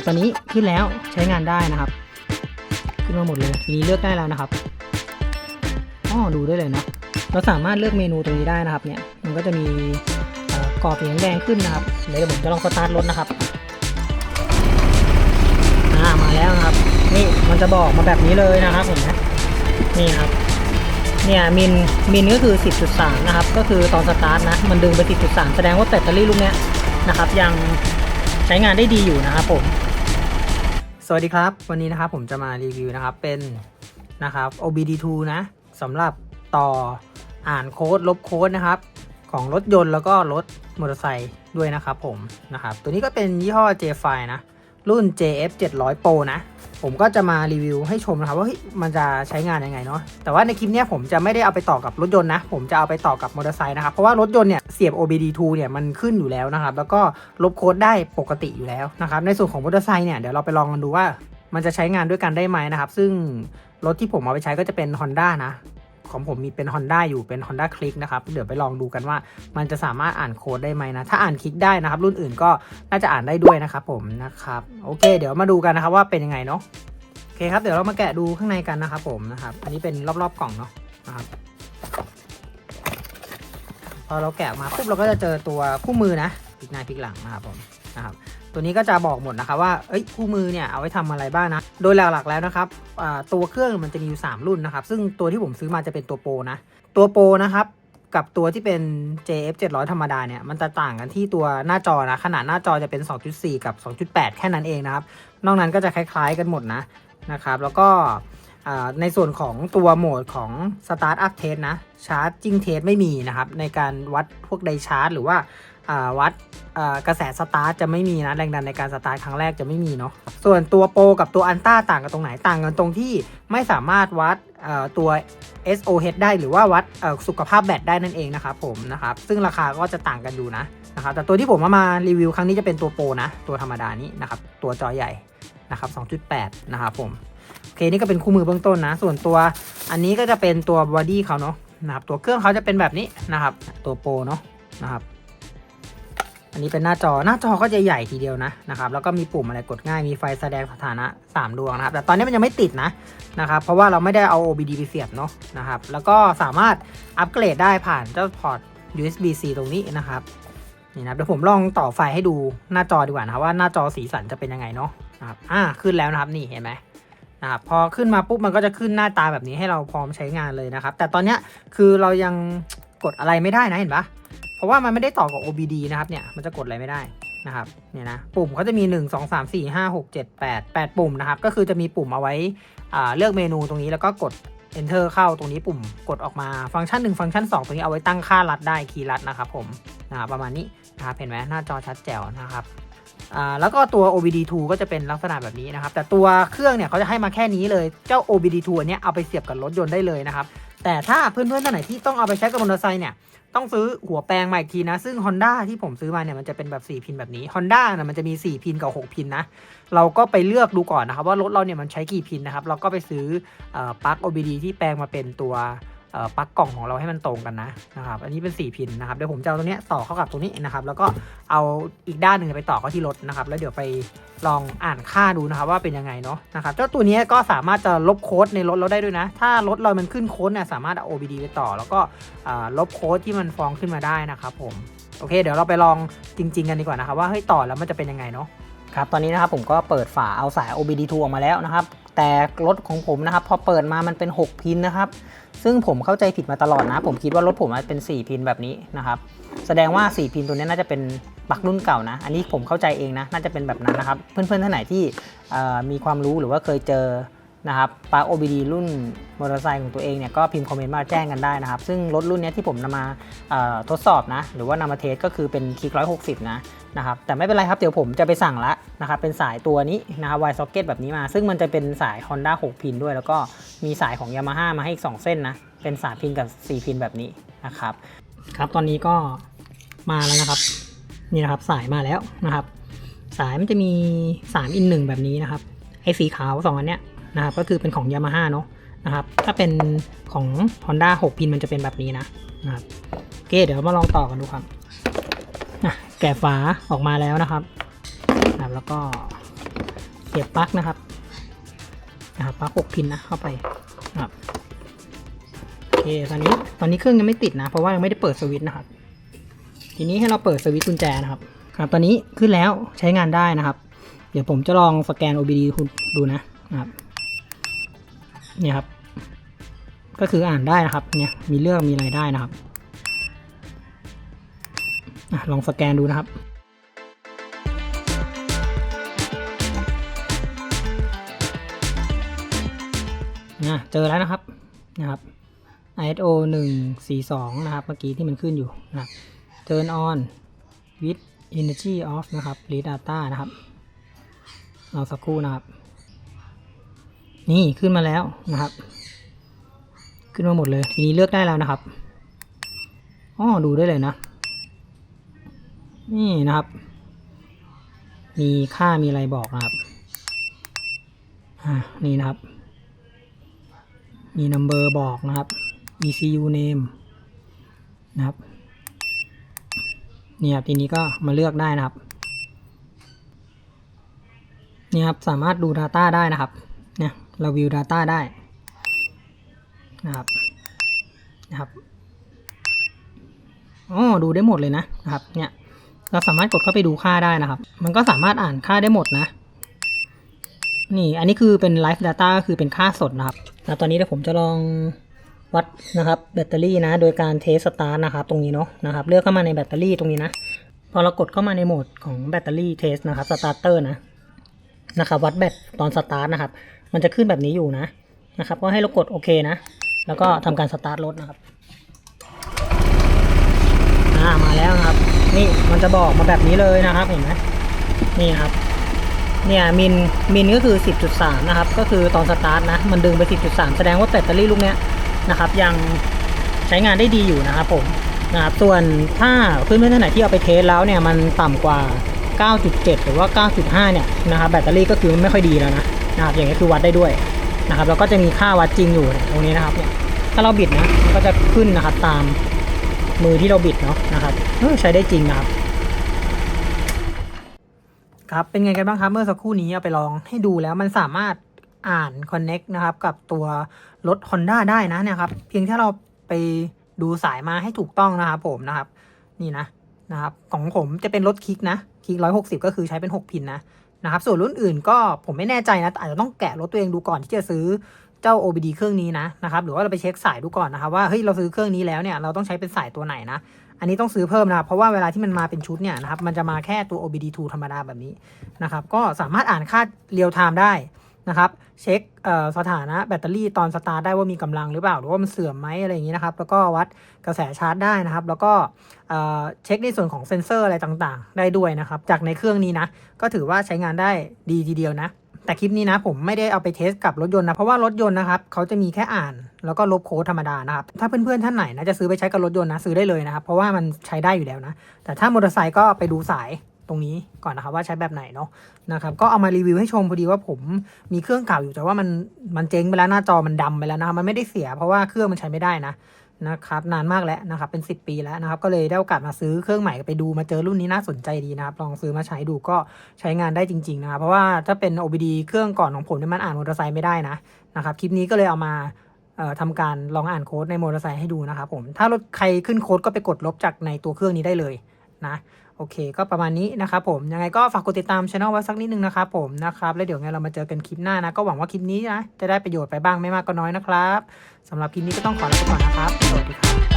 ครับตอนนี้ขึ้นแล้วใช้งานได้นะครับ ขึ้นมาหมดเลยทีนี้เลือกได้แล้วนะครับอ๋อดูได้เลยนะเราสามารถเลือกเมนูตรงนี้ได้นะครับ เนี่ยมันก็จะมีกรอบสีแดงขึ้นนะครับเดี๋ยวผมจะลองสตาร์ทรถนะครับอ่ามาแล้วนะครับ นี่มันจะบอกมาแบบนี้เลยนะครับเห็นไหมนี่ครับเนี่ยมินมินก็คือ 10.3 นะครับ ก็คือตอนสตาร์ทนะ มันดึงไป 10.3 แสดงว่าแบตเตอรี่ลูกเนี้ยนะครับ ยังใช้งานได้ดีอยู่นะครับผม สวัสดีครับ วันนี้นะครับผมจะมารีวิวนะครับเป็นนะครับ OBD2 นะสำหรับต่ออ่านโค้ดลบโค้ดนะครับ ของรถยนต์แล้วก็รถมอเตอร์ไซค์ด้วยนะครับผมนะครับ ตัวนี้ก็เป็นยี่ห้อ J5 นะ รุ่น JF 700 Pro นะ ผมก็จะมารีวิวให้ชมนะครับว่ามันจะใช้งานยังไงเนาะ แต่ว่าในคลิปนี้ผมจะไม่ได้เอาไปต่อกับรถยนต์นะ ผมจะเอาไปต่อกับมอเตอร์ไซค์นะครับ เพราะว่ารถยนต์เนี่ยเสียบ OBD2 เนี่ยมันขึ้นอยู่แล้วนะครับ แล้วก็ลบโค้ดได้ปกติอยู่แล้วนะครับ ในส่วนของมอเตอร์ไซค์เนี่ยเดี๋ยวเราไปลองกันดูว่ามันจะใช้งานด้วยกันได้ไหมนะครับ ซึ่งรถที่ผมเอาไปใช้ก็จะเป็น Honda นะ ของผมมีเป็น Honda อยู่เป็น Honda Click นะครับเดี๋ยวไปลองดูกันว่ามันจะสามารถอ่านโค้ดได้ไหมนะ ถ้าอ่านคลิกได้นะครับ รุ่นอื่นก็น่าจะอ่านได้ด้วยนะครับผมนะครับโอเค เดี๋ยวมาดูกันนะครับว่าเป็นยังไงเนาะโอเคครับเดี๋ยวเรามาแกะดูข้างในกันนะครับผมนะครับอันนี้เป็นรอบๆกล่องเนาะนะครับพอเราแกะมาปุ๊บเราก็จะเจอตัวคู่มือนะพลิกหน้าพลิกหลังนะครับผมนะครับ ตัวนี้ก็จะบอกหมดนะครับว่าเอ้ยคู่มือเนี่ยเอาไว้ทำอะไรบ้างนะ โดยหลักๆแล้วนะครับตัวเครื่องมันจะมีอยู่ 3 รุ่นนะครับ ซึ่งตัวที่ผมซื้อมาจะเป็นตัวโปรนะ ตัวโปรนะครับกับตัวที่เป็น JF 700 ธรรมดาเนี่ย มันจะต่างกันที่ตัวหน้าจอนะ ขนาดหน้าจอจะเป็น 2.4 กับ 2.8 แค่นั้นเองนะครับ นอกนั้นก็จะคล้าย ๆ กันหมดนะนะครับ แล้วก็ ในส่วนของตัวโหมดของ Start Up Test นะ Charging Test ไม่มีนะครับ ในการวัดพวกไดชาร์จหรือว่าาวัดกระแสสตาร์ทจะไม่มีนะแรงดันในการสตาร์ทครั้งแรกจะไม่มีเนาะส่วนตัวโปรกับตัวอันต้าต่างกันตรงไหนต่างกันตรงที่ไม่สามารถวัดเอ่อตัว SOH ได้หรือว่าวัดสุขภาพแบตได้นั่นเองนะครับผมนะครับซึ่งราคาก็จะต่างกันอยู่นะนะครับแต่ตัวที่ผมเอามารีวิวครั้งนี้จะเป็นตัวโปรนะ ตัวธรรมดานี้นะครับตัวจอใหญ่นะครับ2.8 นะครับผม โอเคนี่ก็เป็นคู่มือเบื้องต้นนะ ส่วนตัวอันนี้ก็จะเป็นตัวบอดี้เขาเนาะนะครับตัวเครื่องเขาจะเป็นแบบนี้นะครับ ตัวโปรเนาะนะครับ อันนี้เป็นหน้าจอหน้าจอก็จะใหญ่ทีเดียวนะนะครับ แล้วก็มีปุ่มอะไรกดง่ายมีไฟแสดงสถานะ 3 ดวงนะครับ แต่ตอนนี้มันยังไม่ติดนะนะครับ เพราะว่าเราไม่ได้เอา OBD ไปเสียบเนาะนะครับ แล้วก็สามารถอัปเกรดได้ผ่านเจ้าพอร์ต USB-C ตรงนี้นะครับนี่นะเดี๋ยวผมลองต่อไฟให้ดูหน้าจอดีกว่านะครับว่าหน้าจอสีสันจะเป็นยังไงเนาะนะครับอ่าขึ้นแล้วนะครับนี่เห็นไหม นะครับพอขึ้นมาปุ๊บมันก็จะขึ้นหน้าตาแบบนี้ให้เราพร้อมใช้งานเลยนะครับ แต่ตอนเนี้ยคือเรายังกดอะไรไม่ได้นะเห็นปะเพราะว่ามันไม่ได้ต่อกับ OBD นะครับเนี่ยมันจะกดอะไรไม่ได้นะครับเนี่ยนะปุ่มเขาจะมี 1 2 3 4 5 6 7 8 8 ปุ่มนะครับ ก็คือจะมีปุ่มเอาไว้เลือกเมนูตรงนี้แล้วก็กด enter เข้าตรงนี้ปุ่มกดออกมาฟังก์ชัน 1 ฟังก์ชัน 2 ตรงนี้เอาไว้ตั้งค่ารัดได้คีย์รัดนะครับผมนะครับประมาณนี้นะครับเห็นไหมหน้าจอชัดแจ๋วนะครับ อ่าแล้วก็ตัว OBD2 ก็จะเป็นลักษณะแบบนี้นะครับ แต่ตัวเครื่องเนี่ยเขาจะให้มาแค่นี้เลยเจ้า OBD2 เนี้ยเอาไปเสียบกับรถยนต์ได้เลยนะครับ แต่ถ้าเพื่อนๆท่านไหนที่ต้องเอาไปใช้กับมอเตอร์ไซค์เนี่ยต้องซื้อหัวแปลงมาอีกทีนะ ซึ่ง Honda ที่ผมซื้อมาเนี่ยมันจะเป็นแบบ 4 พินแบบนี้ Honda นะมันจะมี 4 พินกับ 6 พินนะ เราก็ไปเลือกดูก่อนนะครับว่ารถเราเนี่ยมันใช้กี่พินนะครับ เราก็ไปซื้ออปลั๊ก OBD ที่แปลงมาเป็นตัว ปลั๊กกล่องของเราให้มันตรงกันนะนะครับ อันนี้เป็น 4 พินนะครับ เดี๋ยวผมจะเอาตัวเนี้ยต่อเข้ากับตรงนี้นะครับ แล้วก็เอาอีกด้านหนึ่งไปต่อเข้าที่รถนะครับ แล้วเดี๋ยวไปลองอ่านค่าดูนะครับ ว่าเป็นยังไงเนาะนะครับ เจ้าตัวนี้ก็สามารถจะลบโค้ดในรถเราได้ด้วยนะ ถ้ารถเรามันขึ้นโค้ดเนี่ยสามารถเอา OBD ไปต่อ แล้วก็ลบโค้ดที่มันฟ้องขึ้นมาได้นะครับผม โอเค เดี๋ยวเราไปลองจริง ๆ กันดีกว่านะครับว่าเฮ้ยต่อแล้วมันจะเป็นยังไงเนาะ ครับตอนนี้นะครับผมก็เปิดฝาเอาสาย OBD2 ออกมาแล้วนะครับ แต่รถของผมนะครับพอเปิดมามันเป็น 6 พินนะครับ ซึ่งผมเข้าใจผิดมาตลอดนะ ผมคิดว่ารถผมมันเป็น 4 พินแบบนี้นะครับ แสดงว่า 4 พินตัวนี้น่าจะเป็นปลั๊กรุ่นเก่านะ อันนี้ผมเข้าใจเองนะ น่าจะเป็นแบบนั้นนะครับ เพื่อนๆท่านไหนที่มีความรู้หรือว่าเคยเจอ นะครับปลั๊ก OBD รุ่นมอเตอร์ไซค์ของตัวเองเนี่ยก็พิมพ์คอมเมนต์มาแจ้งกันได้นะครับ ซึ่งรถรุ่นนี้ที่ผมนำมาทดสอบนะ หรือว่านำมาเทสก็คือเป็นคลิก160 นะนะครับแต่ไม่เป็นไรครับ เดี๋ยวผมจะไปสั่งละนะครับเป็นสายตัวนี้นะครับ Y socket แบบนี้มา ซึ่งมันจะเป็นสาย Honda 6 พินด้วย แล้วก็มีสายของ Yamaha มาให้อีก 2 เส้นนะ เป็นสายพินกับ 4 พินแบบนี้นะครับครับตอนนี้ก็มาแล้วนะครับนี่นะครับสายมาแล้วนะครับ สายมันจะมี3 in 1แบบนี้นะครับไอ้สีขาว2อันเนี้ย นะครับก็คือเป็นของ Yamaha เนาะนะครับถ้าเป็นของ Honda 6 พินมันจะเป็นแบบนี้นะนะครับโอเคเดี๋ยวมาลองต่อกันดูครับแกะฝาออกมาแล้วนะครับนะครับแล้วก็เสียบปลั๊กนะครับนะครับปลั๊กหกพินนะเข้าไปนะครับโอเคตอนนี้ตอนนี้เครื่องยังไม่ติดนะ เพราะว่ายังไม่ได้เปิดสวิตช์นะครับ ทีนี้ให้เราเปิดสวิตช์กุญแจนะครับครับ ตอนนี้ขึ้นแล้วใช้งานได้นะครับ เดี๋ยวผมจะลองสแกน OBD คุณดูนะนะ ครับ เนี่ยครับ ก็คืออ่านได้นะครับ เนี่ยมีเรื่องมีอะไรได้นะครับอลองสแกนดูนะครับนะเจอแล้วนะครับนะครับ ISO 142 นะครับ เมื่อกี้ที่มันขึ้นอยู่นะครับ turn on with energy off นะครับ read data นะครับ เราสักครู่นะครับ นี่ขึ้นมาแล้วนะครับ ขึ้นมาหมดเลย ทีนี้เลือกได้แล้วนะครับอ๋อดูได้เลยนะ นี่นะครับ มีค่ามีอะไรบอกนะครับอ่านี่นะครับ มี number บอกนะครับ ECU name นะครับนี่ครับทีนี้ก็มาเลือกได้นะครับนี่ครับ สามารถดู Data ได้นะครับ นี่ยเราวิว Data ได้นะครับนะครับอ๋อดูได้หมดเลยนะนะครับเนี่ยเราสามารถกดเข้าไปดูค่าได้นะครับ มันก็สามารถอ่านค่าได้หมดนะ นี่อันนี้คือเป็น Live Data คือเป็นค่าสดนะครับแล้วตอนนี้เดี๋ยวผมจะลองวัดนะครับแบตเตอรี่นะ โดยการเทสสตาร์ทนะครับ ตรงนี้เนาะนะครับ เลือกเข้ามาในแบตเตอรี่ตรงนี้นะพอเรากดเข้ามาในโหมดของแบตเตอรี่เทสนะครับสตาร์เตอร์นะนะครับ วัดแบตตอนสตาร์ทนะครับ มันจะขึ้นแบบนี้อยู่นะนะครับ ก็ให้เรากดโอเคนะ แล้วก็ทำการสตาร์ทรถนะครับอ่ามาแล้วนะครับ นี่มันจะบอกมาแบบนี้เลยนะครับเห็นไหมนี่ครับเนี่ยมินมินก็คือ 10.3 นะครับ ก็คือตอนสตาร์ทนะ มันดึงไป 10.3 แสดงว่าแบตเตอรี่ลูกเนี้ยนะครับ ยังใช้งานได้ดีอยู่นะครับผมนะครับส่วนถ้าเพื่อนๆท่านไหนที่เอาไปเทสแล้วเนี่ยมันต่ำกว่า 9.7 หรือว่า 9.5 เนี่ยนะครับแบตเตอรี่ก็คือไม่ค่อยดีแล้วนะ นะครับอย่างนี้คือวัดได้ด้วยนะครับแล้วก็จะมีค่าวัดจริงอยู่ตรงนี้นะครับเนี่ยถ้าเราบิดนะมันก็จะขึ้นนะครับตามมือที่เราบิดเนาะนะครับใช้ได้จริงนะครับครับเป็นไงกันบ้างครับเมื่อสักครู่นี้เอาไปลองให้ดูแล้วมันสามารถอ่าน Connect นะครับ กับตัวรถ Honda ได้นะเนี่ยครับ เพียงแค่เราไปดูสายมาให้ถูกต้องนะครับผมนะครับ นี่นะนะครับ ของผมจะเป็นรถคลิกนะคลิกร้อยหกสิบก็คือใช้เป็น6พินนะ นะครับส่วนรุ่นอื่นก็ผมไม่แน่ใจนะอาจจะต้องแกะรถตัวเองดูก่อนที่จะซื้อเจ้า OBD เครื่องนี้นะนะครับหรือว่าเราไปเช็คสายดูก่อนนะครับว่าเฮ้ยเราซื้อเครื่องนี้แล้วเนี่ยเราต้องใช้เป็นสายตัวไหนนะอันนี้ต้องซื้อเพิ่มนะครับเพราะว่าเวลาที่มันมาเป็นชุดเนี่ยนะครับมันจะมาแค่ตัว OBD2 ธรรมดาแบบนี้นะครับก็สามารถอ่านค่าเรียลไทม์ได้ นะครับเช็คสถานะแบตเตอรี่ตอนสตาร์ทได้ว่ามีกำลังหรือเปล่า หรือว่ามันเสื่อมไหมอะไรอย่างนี้นะครับ แล้วก็วัดกระแสชาร์จได้นะครับ แล้วก็เช็คในส่วนของเซ็นเซอร์อะไรต่างๆ ได้ด้วยนะครับ จากในเครื่องนี้นะ ก็ถือว่าใช้งานได้ดีทีเดียวนะ แต่คลิปนี้นะผมไม่ได้เอาไปเทสกับรถยนต์นะ เพราะว่ารถยนต์นะครับเขาจะมีแค่อ่านแล้วก็ลบโค้ดธรรมดานะครับ ถ้าเพื่อนๆท่านไหนนะจะซื้อไปใช้กับรถยนต์นะซื้อได้เลยนะครับ เพราะว่ามันใช้ได้อยู่แล้วนะ แต่ถ้ามอเตอร์ไซค์ก็ไปดูสาย ตรงนี้ก่อนนะครับว่าใช้แบบไหนเนาะนะครับก็เอามารีวิวให้ชมพอดีว่าผมมีเครื่องเก่าอยู่แต่ว่ามันมันเจ๊งไปแล้วหน้าจอมันดำไปแล้วนะครับมันไม่ได้เสียเพราะว่าเครื่องมันใช้ไม่ได้นะนะครับนานมากแล้วนะครับเป็น 10 ปีแล้วนะครับก็เลยได้โอกาสมาซื้อเครื่องใหม่ไปดูมาเจอรุ่นนี้น่าสนใจดีนะครับลองซื้อมาใช้ดูก็ใช้งานได้จริงๆนะครับเพราะว่าถ้าเป็น OBD เครื่องก่อนของผมเนี่ยมันอ่านมอเตอร์ไซค์ไม่ได้นะนะครับคลิปนี้ก็เลยเอามาทำการลองอ่านโค้ดในมอเตอร์ไซค์ให้ดูนะครับผมถ้ารถใครขึ้นโค้ดก็ไปกดลบจากในตัวเครื่องนี้ได้เลยนะ โอเค ก็ประมาณนี้นะครับผมยังไงก็ฝากกดติดตามช่องไว้สักนิดนึงนะครับผมนะครับแล้วเดี๋ยวไงเรามาเจอกันคลิปหน้านะ ก็หวังว่าคลิปนี้นะจะได้ประโยชน์ไปบ้างไม่มากก็น้อยนะครับสำหรับคลิปนี้ก็ต้องขอลาไปก่อนนะครับ สวัสดีครับ